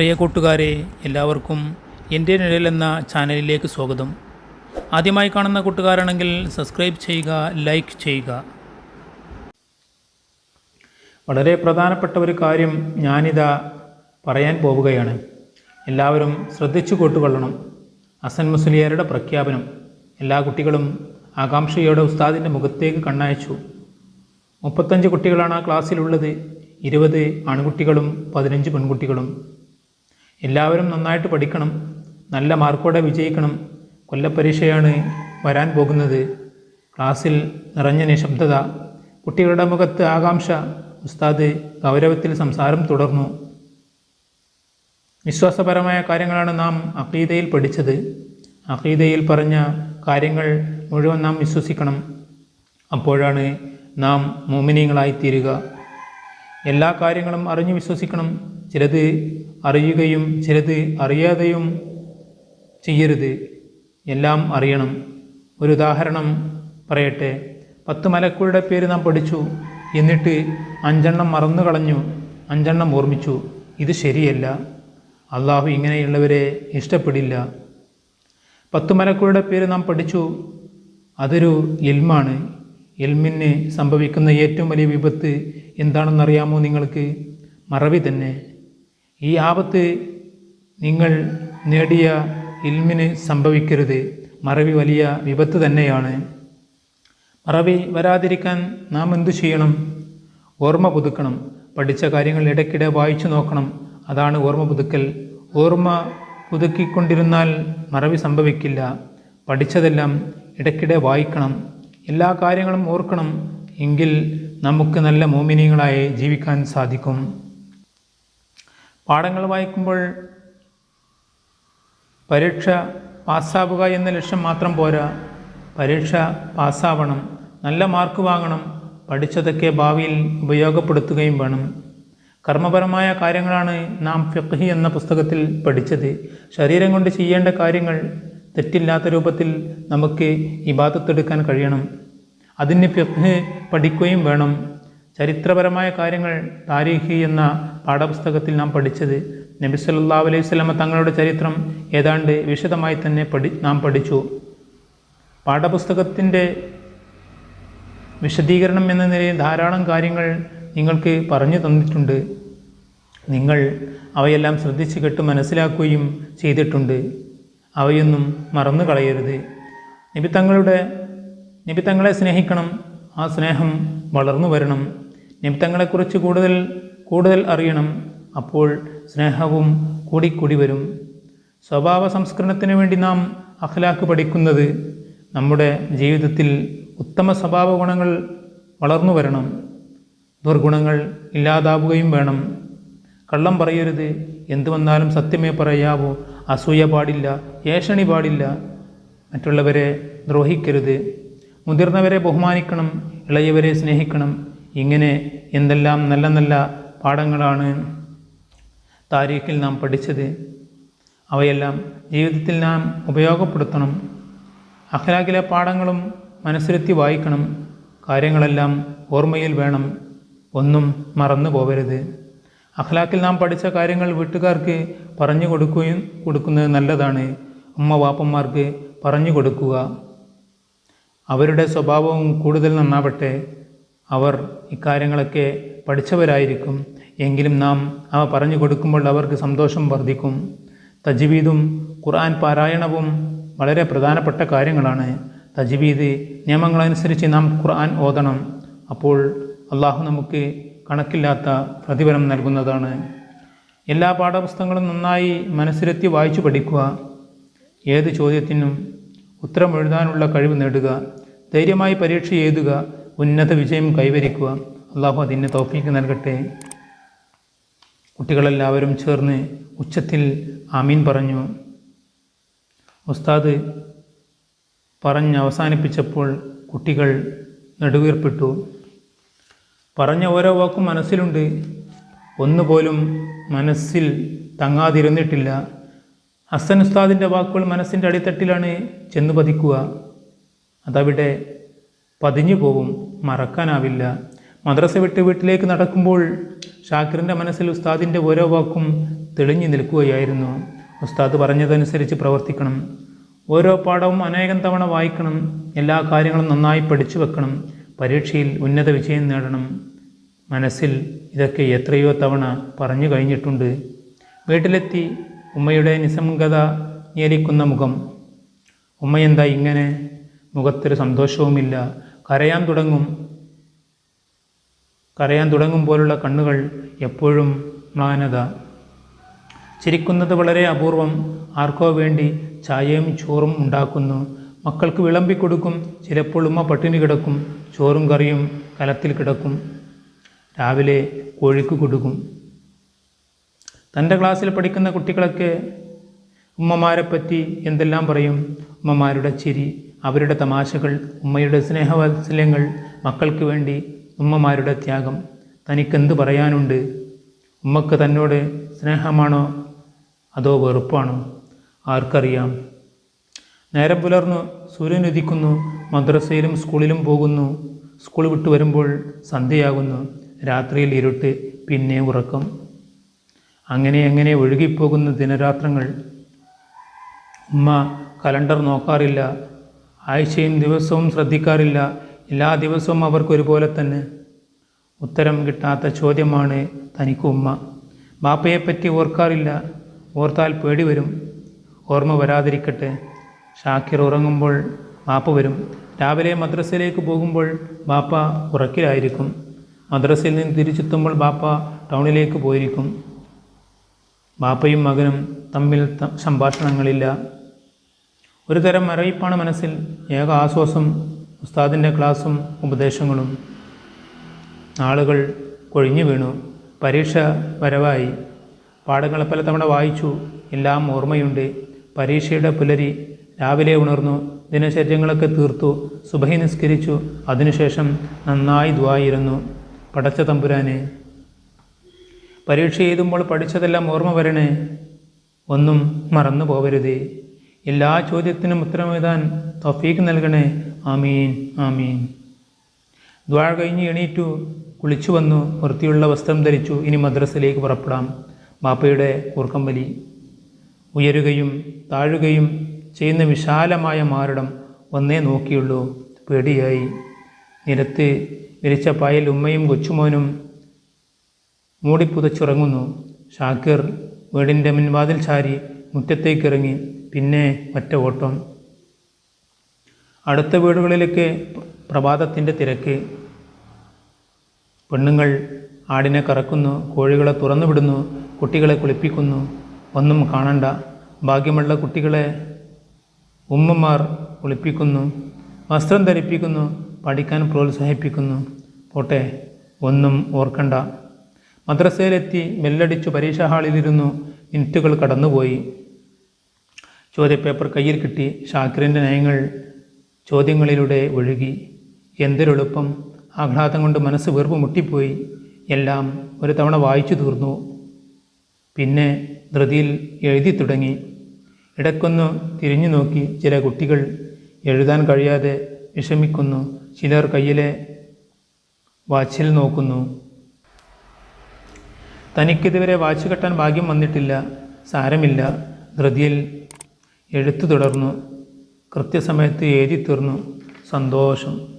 പ്രിയ കൂട്ടുകാരെ എല്ലാവർക്കും എന്റെ നിഴൽ എന്ന ചാനലിലേക്ക് സ്വാഗതം. ആദ്യമായി കാണുന്ന കൂട്ടുകാരാണെങ്കിൽ സബ്സ്ക്രൈബ് ചെയ്യുക ലൈക്ക് ചെയ്യുക. വളരെ പ്രധാനപ്പെട്ട ഒരു കാര്യം ഞാനിതാ പറയാൻ പോവുകയാണ്. എല്ലാവരും ശ്രദ്ധിച്ചു കൂട്ടുകൊള്ളണം. അസൻ മുസ്ലിയാരുടെ പ്രഖ്യാപനം എല്ലാ കുട്ടികളും ആകാംക്ഷയോടെ ഉസ്താദിന്റെ മുഖത്തേക്ക് കണ്ണയച്ചു. മുപ്പത്തഞ്ച് കുട്ടികളാണ് ആ ക്ലാസ്സിലുള്ളത്. ഇരുപത് ആൺകുട്ടികളും പതിനഞ്ച് പെൺകുട്ടികളും. എല്ലാവരും നന്നായിട്ട് പഠിക്കണം. നല്ല മാർക്കോടെ വിജയിക്കണം. കൊല്ലപ്പരീക്ഷയാണ് വരാൻ പോകുന്നത്. ക്ലാസ്സിൽ നിറഞ്ഞ നിശബ്ദത കുട്ടികളുടെ മുഖത്ത് ആകാംക്ഷ. ഉസ്താദ് ഗൗരവത്തിൽ സംസാരം തുടർന്നു. വിശ്വാസപരമായ കാര്യങ്ങളാണ് നാം അഖീദയിൽ പഠിച്ചത്. അഖീദയിൽ പറഞ്ഞ കാര്യങ്ങൾ മുഴുവൻ നാം വിശ്വസിക്കണം. അപ്പോഴാണ് നാം മോമിനിയങ്ങളായി തീരുക എല്ലാ കാര്യങ്ങളും അറിഞ്ഞു വിശ്വസിക്കണം. ചിലത് അറിയുകയും ചിലത് അറിയാതെയും ചെയ്യരുത്. എല്ലാം അറിയണം. ഒരു ഉദാഹരണം പറയട്ടെ. പത്ത് മലക്കുകളുടെ പേര് നാം പഠിച്ചു. എന്നിട്ട് അഞ്ചെണ്ണം മറന്നു കളഞ്ഞു. അഞ്ചെണ്ണം ഓർമ്മിച്ചു. ഇത് ശരിയല്ല. അള്ളാഹു ഇങ്ങനെയുള്ളവരെ ഇഷ്ടപ്പെടില്ല. പത്ത് മലക്കുകളുടെ പേര് നാം പഠിച്ചു. അതൊരു എൽമാണ് എൽമിന് സംഭവിക്കുന്ന ഏറ്റവും വലിയ വിപത്ത് എന്താണെന്നറിയാമോ നിങ്ങൾക്ക്? മറവി തന്നെ. ഈ ആപത്ത് നിങ്ങൾ നേടിയ ഇൽമിന് സംഭവിക്കരുത്. മറവി വലിയ വിപത്ത് തന്നെയാണ്. മറവി വരാതിരിക്കാൻ നാം എന്തു ചെയ്യണം? ഓർമ്മ പുതുക്കണം. പഠിച്ച കാര്യങ്ങൾ ഇടയ്ക്കിടെ വായിച്ചു നോക്കണം. അതാണ് ഓർമ്മ പുതുക്കൽ. ഓർമ്മ പുതുക്കിക്കൊണ്ടിരുന്നാൽ മറവി സംഭവിക്കില്ല. പഠിച്ചതെല്ലാം ഇടയ്ക്കിടെ വായിക്കണം. എല്ലാ കാര്യങ്ങളും ഓർക്കണം. എങ്കിൽ നമുക്ക് നല്ല മോമിനിയങ്ങളായി ജീവിക്കാൻ സാധിക്കും. പാഠങ്ങൾ വായിക്കുമ്പോൾ പരീക്ഷ പാസ്സാവുക എന്ന ലക്ഷ്യം മാത്രം പോരാ. പരീക്ഷ പാസ്സാവണം നല്ല മാർക്ക് വാങ്ങണം പഠിച്ചതൊക്കെ ഭാവിയിൽ ഉപയോഗപ്പെടുത്തുകയും വേണം. കർമ്മപരമായ കാര്യങ്ങളാണ് നാം ഫിഖ്ഹി എന്ന പുസ്തകത്തിൽ പഠിച്ചത്. ശരീരം കൊണ്ട് ചെയ്യേണ്ട കാര്യങ്ങൾ തെറ്റില്ലാത്ത രൂപത്തിൽ നമുക്ക് ഇബാദത്തെടുക്കാൻ കഴിയണം. അതിന് ഫിഖ്ഹ് പഠിക്കുകയും വേണം. ചരിത്രപരമായ കാര്യങ്ങൾ താരീഖി എന്ന പാഠപുസ്തകത്തിൽ നാം പഠിച്ചത് നബി സല്ലാ അലൈഹി സ്വലമ തങ്ങളുടെ ചരിത്രം ഏതാണ്ട് വിശദമായി തന്നെ പഠി നാം പഠിച്ചു. പാഠപുസ്തകത്തിന്റെ വിശദീകരണം എന്ന നിലയിൽ ധാരാളം കാര്യങ്ങൾ നിങ്ങൾക്ക് പറഞ്ഞു തന്നിട്ടുണ്ട്. നിങ്ങൾ അവയെല്ലാം ശ്രദ്ധിച്ച് കെട്ട് മനസ്സിലാക്കുകയും ചെയ്തിട്ടുണ്ട്. അവയൊന്നും മറന്നു കളയരുത് നിബിത്തങ്ങളുടെ നിബിത്തങ്ങളെ നബി തങ്ങളെ സ്നേഹിക്കണം ആ സ്നേഹം വളർന്നു വരണം. നിമിത്തങ്ങളെക്കുറിച്ച് കൂടുതൽ കൂടുതൽ അറിയണം. അപ്പോൾ സ്നേഹവും കൂടിക്കൂടി വരും. സ്വഭാവ സംസ്കരണത്തിന് വേണ്ടി നാം അഖ്ലാക്ക് പഠിക്കുന്നത് നമ്മുടെ ജീവിതത്തിൽ ഉത്തമ സ്വഭാവ ഗുണങ്ങൾ വളർന്നു വരണം. ദുർഗുണങ്ങൾ ഇല്ലാതാവുകയും വേണം. കള്ളം പറയരുത്. എന്തു വന്നാലും സത്യമേ പറയാവോ. അസൂയ പാടില്ല ഏഷണി പാടില്ല. മറ്റുള്ളവരെ ദ്രോഹിക്കരുത്. മുതിർന്നവരെ ബഹുമാനിക്കണം ഇളയവരെ സ്നേഹിക്കണം. ഇങ്ങനെ എന്തെല്ലാം നല്ല നല്ല പാഠങ്ങളാണ് താരീഖിൽ നാം പഠിച്ചത്. അവയെല്ലാം ജീവിതത്തിൽ നാം ഉപയോഗപ്പെടുത്തണം. അഖലാഖിലെ പാഠങ്ങളും മനസ്സിലെത്തി വായിക്കണം. കാര്യങ്ങളെല്ലാം ഓർമ്മയിൽ വേണം. ഒന്നും മറന്നു പോകരുത് അഖ്ലാഖിൽ നാം പഠിച്ച കാര്യങ്ങൾ വീട്ടുകാർക്ക് പറഞ്ഞു കൊടുക്കുകയും കൊടുക്കുന്നത് നല്ലതാണ്. ഉമ്മ വാപ്പന്മാർക്ക് പറഞ്ഞു കൊടുക്കുക. അവരുടെ സ്വഭാവവും കൂടുതൽ നന്നാവട്ടെ അവർ ഇക്കാര്യങ്ങളൊക്കെ പഠിച്ചവരായിരിക്കും. എങ്കിലും നാം അവ പറഞ്ഞു കൊടുക്കുമ്പോൾ അവർക്ക് സന്തോഷം വർദ്ധിക്കും. തജ്വീദും ഖുർആൻ പാരായണവും വളരെ പ്രധാനപ്പെട്ട കാര്യങ്ങളാണ്. തജ്വീദ് നിയമങ്ങളനുസരിച്ച് നാം ഖുർആൻ ഓതണം. അപ്പോൾ അള്ളാഹു നമുക്ക് കണക്കില്ലാത്ത പ്രതിഫലം നൽകുന്നതാണ്. എല്ലാ പാഠപുസ്തകങ്ങളും നന്നായി മനസ്സിലെത്തി വായിച്ചു പഠിക്കുക. ഏത് ചോദ്യത്തിനും ഉത്തരം എഴുതാനുള്ള കഴിവ് നേടുക. ധൈര്യമായി പരീക്ഷ എഴുതുക ഉന്നത വിജയം കൈവരിക്കുക. അള്ളാഹു അതിന് തോഫീക്ക് നൽകട്ടെ. കുട്ടികളെല്ലാവരും ചേർന്ന് ഉച്ചത്തിൽ ആമീൻ പറഞ്ഞു. ഉസ്താദ് പറഞ്ഞ് അവസാനിപ്പിച്ചപ്പോൾ കുട്ടികൾ നെടുവീർപ്പിട്ടു. പറഞ്ഞ ഓരോ വാക്കും മനസ്സിലുണ്ട്. ഒന്നുപോലും മനസ്സിൽ തങ്ങാതിരുന്നിട്ടില്ല. ഹസൻ ഉസ്താദിന്റെ വാക്കുകൾ മനസ്സിന്റെ അടിത്തട്ടിലാണ് ചെന്ന് പതിക്കുക അതവിടെ പതിഞ്ഞു പോവും മറക്കാനാവില്ല. മദ്രസ വിട്ട് വീട്ടിലേക്ക് നടക്കുമ്പോൾ ഷാക്കിറിന്റെ മനസ്സിൽ ഉസ്താദിന്റെ ഓരോ വാക്കും തെളിഞ്ഞു നിൽക്കുകയായിരുന്നു. ഉസ്താദ് പറഞ്ഞതനുസരിച്ച് പ്രവർത്തിക്കണം. ഓരോ പാഠവും അനേകം തവണ വായിക്കണം. എല്ലാ കാര്യങ്ങളും നന്നായി പഠിച്ചു വെക്കണം. പരീക്ഷയിൽ ഉന്നത വിജയം നേടണം. മനസ്സിൽ ഇതൊക്കെ എത്രയോ തവണ പറഞ്ഞു കഴിഞ്ഞിട്ടുണ്ട്. വീട്ടിലെത്തി ഉമ്മയുടെ നിസ്സംഗത ഞേലിക്കുന്ന മുഖം. ഉമ്മയെന്താ ഇങ്ങനെ? മുഖത്തൊരു സന്തോഷവുമില്ല. കരയാൻ തുടങ്ങും. കരയാൻ തുടങ്ങും പോലുള്ള കണ്ണുകൾ എപ്പോഴും മ്ലാനത. ചിരിക്കുന്നത് വളരെ അപൂർവം. ആർക്കോ വേണ്ടി ചായയും ചോറും ഉണ്ടാക്കുന്നു. മക്കൾക്ക് വിളമ്പിക്കൊടുക്കും ചിലപ്പോൾ ഉമ്മ പട്ടിണി കിടക്കും. ചോറും കറിയും കലത്തിൽ കിടക്കും. രാവിലെ കോഴിക്ക് കൊടുക്കും. തന്റെ ക്ലാസ്സിൽ പഠിക്കുന്ന കുട്ടികളൊക്കെ ഉമ്മമാരെ പറ്റി എന്തെല്ലാം പറയും? ഉമ്മമാരുടെ ചിരി. അവരുടെ തമാശകൾ ഉമ്മയുടെ സ്നേഹവാത്സല്യങ്ങൾ മക്കൾക്ക് വേണ്ടി ഉമ്മമാരുടെ ത്യാഗം. തനിക്കെന്ത് പറയാനുണ്ട്? ഉമ്മക്ക് തന്നോട് സ്നേഹമാണോ? അതോ വെറുപ്പാണോ? ആർക്കറിയാം. നേരം പുലർന്നു സൂര്യൻ ഉദിക്കുന്നു മദ്രസയിലും സ്കൂളിലും പോകുന്നു. സ്കൂൾ വിട്ടു വരുമ്പോൾ സന്ധ്യയാകുന്നു രാത്രിയിൽ ഇരുട്ട് പിന്നെ ഉറക്കം. അങ്ങനെ അങ്ങനെ ഒഴുകിപ്പോകുന്ന ദിനരാത്രങ്ങൾ? ഉമ്മ കലണ്ടർ നോക്കാറില്ല ആഴ്ചയും ദിവസവും ശ്രദ്ധിക്കാറില്ല. എല്ലാ ദിവസവും അവർക്കൊരുപോലെ തന്നെ ഉത്തരം കിട്ടാത്ത ചോദ്യമാണ് തനിക്ക് ഉമ്മ. ബാപ്പയെപ്പറ്റി ഓർക്കാറില്ല. ഓർത്താൽ പേടി വരും. ഓർമ്മ വരാതിരിക്കട്ടെ. ഷാക്കിർ ഉറങ്ങുമ്പോൾ ബാപ്പ വരും. രാവിലെ മദ്രസയിലേക്ക് പോകുമ്പോൾ ബാപ്പ ഉറക്കിലായിരിക്കും. മദ്രസയിൽ നിന്ന് തിരിച്ചെത്തുമ്പോൾ ബാപ്പ ടൗണിലേക്ക് പോയിരിക്കും. ബാപ്പയും മകനും തമ്മിൽ സംഭാഷണങ്ങളില്ല. ഒരു തരം മരവിപ്പാണ് മനസ്സിൽ. ഏക ആശ്വാസം ഉസ്താദിന്റെ ക്ലാസ്സും ഉപദേശങ്ങളും. നാളുകൾ കൊഴിഞ്ഞു വീണു. പരീക്ഷ വരവായി. പാഠങ്ങൾ പലതവണ വായിച്ചു. എല്ലാം ഓർമ്മയുണ്ട്. പരീക്ഷയുടെ പുലരി രാവിലെ ഉണർന്നു. ദിനചര്യങ്ങളൊക്കെ തീർത്തു. സുബഹി നിസ്കരിച്ചു. അതിനുശേഷം നന്നായി ദ്വായിരുന്നു. പടച്ച തമ്പുരാനെ. പരീക്ഷ എഴുതുമ്പോൾ പഠിച്ചതെല്ലാം ഓർമ്മ വരണേ. ഒന്നും മറന്നു പോവരുതേ എല്ലാ ചോദ്യത്തിനും ഉത്തരമെഴുതാൻ തൗഫീക്ക് നൽകണേ. ആമീൻ ആമീൻ. ദ്വാ കഴിഞ്ഞ് എണീറ്റു കുളിച്ചു വന്നു വൃത്തിയുള്ള വസ്ത്രം ധരിച്ചു ഇനി മദ്രസയിലേക്ക് പുറപ്പെടാം. ബാപ്പയുടെ കൂർക്കം വലി ഉയരുകയും താഴുകയും ചെയ്യുന്ന വിശാലമായ മാറിടം ഒന്നേ നോക്കിയുള്ളൂ. പേടിയായി. നിരത്ത് വിരിച്ച പായൽ ഉമ്മയും കൊച്ചുമോനും മൂടിപ്പുതച്ചുറങ്ങുന്നു. ഷാക്കിർ വീടിന്റെ മുൻവാതിൽ ചാരി മുറ്റത്തേക്കിറങ്ങി പിന്നെ ഒറ്റ ഓട്ടം. അടുത്ത വീടുകളിലൊക്കെ പ്രഭാതത്തിന്റെ തിരക്ക്. പെണ്ണുങ്ങൾ ആടിനെ കറക്കുന്നു കോഴികളെ തുറന്നുവിടുന്നു കുട്ടികളെ കുളിപ്പിക്കുന്നു. ഒന്നും കാണണ്ട. ഭാഗ്യമുള്ള കുട്ടികളെ ഉമ്മമാർ കുളിപ്പിക്കുന്നു വസ്ത്രം ധരിപ്പിക്കുന്നു പഠിക്കാൻ പ്രോത്സാഹിപ്പിക്കുന്നു. പോട്ടെ ഒന്നും ഓർക്കണ്ട. മദ്രസയിലെത്തി ബെല്ലടിച്ചു പരീക്ഷാ ഹാളിലിരുന്നു മിനിറ്റുകൾ കടന്നുപോയി. ചോദ്യപേപ്പർ കയ്യിൽ കിട്ടി. ഷാക്കിറിന്റെ നയങ്ങൾ ചോദ്യങ്ങളിലൂടെ ഒഴുകി. എന്തൊരെളുപ്പം. ആഹ്ലാദം കൊണ്ട് മനസ്സ് വെറുപ്പ് മുട്ടിപ്പോയി. എല്ലാം ഒരു തവണ വായിച്ചു തീർന്നു. പിന്നെ ധൃതിയിൽ എഴുതി തുടങ്ങി. ഇടയ്ക്കൊന്ന് തിരിഞ്ഞു നോക്കി ചില കുട്ടികൾ എഴുതാൻ കഴിയാതെ വിഷമിക്കുന്നു. ചിലർ കയ്യിലെ വാച്ചിൽ നോക്കുന്നു. തനിക്കിതുവരെ വാച്ച് കെട്ടാൻ ഭാഗ്യം വന്നിട്ടില്ല. സാരമില്ല. ധൃതിയിൽ എഴുത്തു തുടർന്നു. കൃത്യസമയത്ത് എഴുതി തീർന്നു. സന്തോഷം.